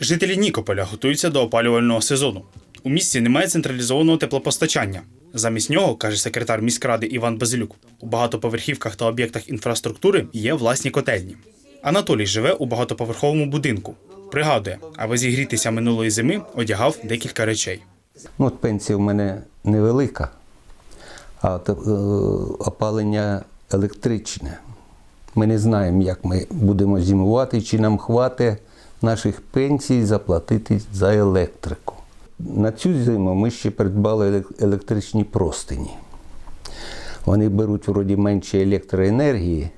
Жителі Нікополя готуються до опалювального сезону. У місті немає централізованого теплопостачання. Замість нього, каже секретар міськради Іван Базилюк, у багатоповерхівках та об'єктах інфраструктури є власні котельні. Анатолій живе у багатоповерховому будинку. Пригадує, аби зігрітися минулої зими, одягав декілька речей. Ну, от пенсія в мене невелика, а от, е, опалення електричне. Ми не знаємо, як ми будемо зимувати, чи нам хватить наших пенсій заплатити за електрику. На цю зиму ми ще придбали електричні простині. Вони беруть вроді менше електроенергії,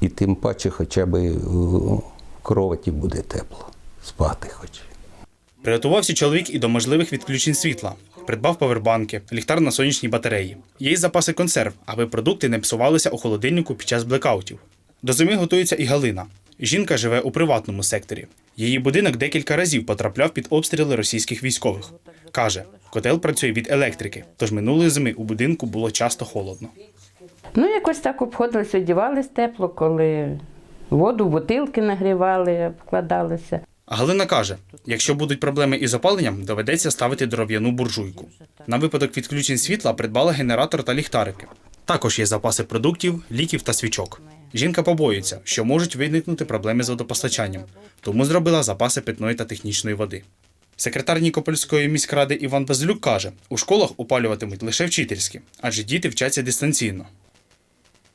і тим паче хоча б в кроваті буде тепло, спати хоч. Приготувався чоловік і до можливих відключень світла. Придбав повербанки, ліхтар на сонячній батареї. Є й запаси консерв, аби продукти не псувалися у холодильнику під час блекаутів. До зими готується і Галина. Жінка живе у приватному секторі. Її будинок декілька разів потрапляв під обстріли російських військових. Каже, котел працює від електрики, тож минулої зими у будинку було часто холодно. Ну, якось так обходилися, одівались тепло, коли воду бутилки нагрівали, вкладалися. Галина каже: якщо будуть проблеми із опаленням, доведеться ставити дров'яну буржуйку. На випадок відключень світла придбала генератор та ліхтарики. Також є запаси продуктів, ліків та свічок. Жінка побоюється, що можуть виникнути проблеми з водопостачанням, тому зробила запаси питної та технічної води. Секретар Нікопольської міськради Іван Базилюк каже, у школах опалюватимуть лише вчительські, адже діти вчаться дистанційно.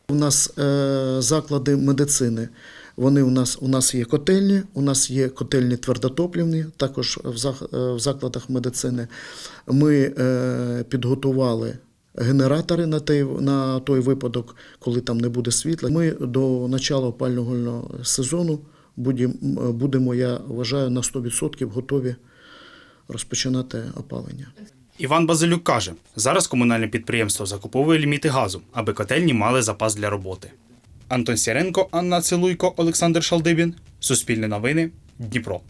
У нас е, заклади медицини. Вони у нас у нас є котельні, у нас є котельні твердотоплівні, також в, е, закладах медицини. Ми е, підготували генератори на той, на той випадок, коли там не буде світла. Ми до початку опалювального сезону будемо, я вважаю, на 100% готові розпочинати опалення. Іван Базилюк каже, зараз комунальне підприємство закуповує ліміти газу, аби котельні мали запас для роботи. Антон Сіренко, Анна Цилуйко, Олександр Шалдибін. Суспільне новини. Дніпро.